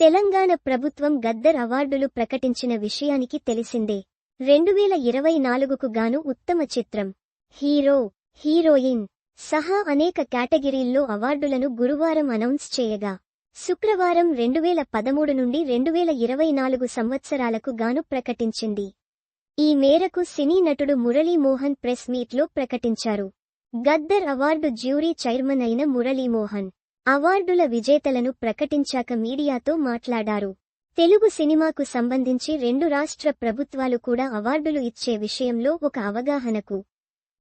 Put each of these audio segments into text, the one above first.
తెలంగాణ ప్రభుత్వం గద్దర్ అవార్డులు ప్రకటించిన విషయానికి తెలిసిందే. రెండు వేల ఇరవై నాలుగుకు గాను ఉత్తమ చిత్రం. హీరో హీరోయిన్ సహా అనేక కేటగిరీల్లో అవార్డులను గురువారం అనౌన్స్ చేయగా శుక్రవారం రెండు వేల పదమూడు నుండి రెండు వేల ఇరవై నాలుగు సంవత్సరాలకు గాను ప్రకటించింది. ఈ మేరకు సినీ నటుడు మురళీమోహన్ ప్రెస్ మీట్లో ప్రకటించారు. గద్దర్ అవార్డు జ్యూరీ చైర్మన్ అయిన మురళీమోహన్ అవార్డుల విజేతలను ప్రకటించాక మీడియాతో మాట్లాడారు. తెలుగు సినిమాకు సంబంధించి రెండు రాష్ట్ర ప్రభుత్వాలు కూడా అవార్డులు ఇచ్చే విషయంలో ఒక అవగాహనకు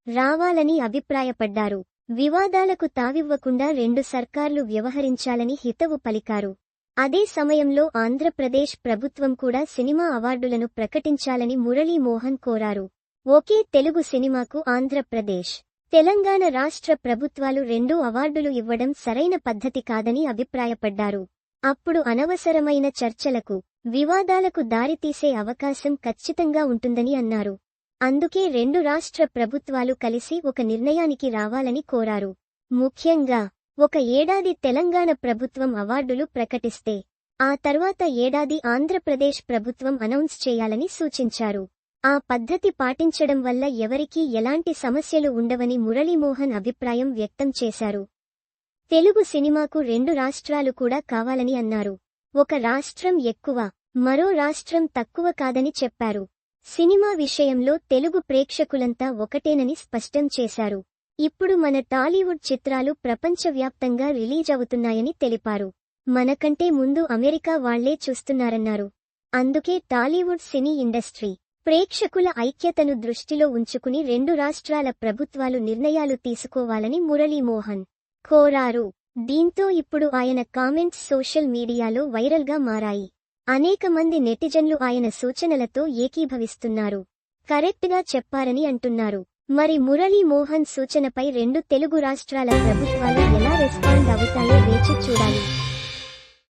రావాలని అభిప్రాయపడ్డారు. వివాదాలకు తావివ్వకుండా రెండు సర్కార్లు వ్యవహరించాలని హితవు పలికారు. అదే సమయంలో ఆంధ్రప్రదేశ్ ప్రభుత్వం కూడా సినిమా అవార్డులను ప్రకటించాలని మురళీమోహన్ కోరారు. ఒకే తెలుగు సినిమాకు ఆంధ్రప్రదేశ్ తెలంగాణ రాష్ట్ర ప్రభుత్వాలు రెండు అవార్డులు ఇవ్వడం సరైన పద్ధతి కాదని అభిప్రాయపడ్డారు. అప్పుడు అనవసరమైన చర్చలకు వివాదాలకు దారితీసే అవకాశం ఖచ్చితంగా ఉంటుందని అన్నారు. అందుకే రెండు రాష్ట్ర ప్రభుత్వాలు కలిసి ఒక నిర్ణయానికి రావాలని కోరారు. ముఖ్యంగా ఒక ఏడాది తెలంగాణ ప్రభుత్వం అవార్డులు ప్రకటిస్తే ఆ తర్వాత ఏడాది ఆంధ్రప్రదేశ్ ప్రభుత్వం అనౌన్స్ చేయాలని సూచించారు. ఆ పద్ధతి పాటించడం వల్ల ఎవరికీ ఎలాంటి సమస్యలు ఉండవని మురళీమోహన్ అభిప్రాయం వ్యక్తం చేశారు. తెలుగు సినిమాకు రెండు రాష్ట్రాలు కూడా కావాలని అన్నారు. ఒక రాష్ట్రం ఎక్కువ మరో రాష్ట్రం తక్కువ కాదని చెప్పారు. సినిమా విషయంలో తెలుగు ప్రేక్షకులంతా ఒకటేనని స్పష్టం చేశారు. ఇప్పుడు మన టాలీవుడ్ చిత్రాలు ప్రపంచవ్యాప్తంగా రిలీజ్ అవుతున్నాయని తెలిపారు. మనకంటే ముందు అమెరికా వాళ్ళే చూస్తున్నారన్నారు. అందుకే టాలీవుడ్ సినీ ఇండస్ట్రీ ప్రేక్షకుల ఐక్యతను దృష్టిలో ఉంచుకుని రెండు రాష్ట్రాల ప్రభుత్వాలు నిర్ణయాలు తీసుకోవాలని మురళీమోహన్ కోరారు. దీంతో ఇప్పుడు ఆయన కామెంట్స్ సోషల్ మీడియాలో వైరల్గా మారాయి. అనేక మంది నెటిజన్లు ఆయన సూచనలతో ఏకీభవిస్తున్నారు. కరెక్ట్గా చెప్పారని అంటున్నారు. మరి మురళీమోహన్ సూచనపై రెండు తెలుగు రాష్ట్రాల ప్రభుత్వాలు ఎలా రెస్పాండ్ అవుతాయో వేచి చూడాలి.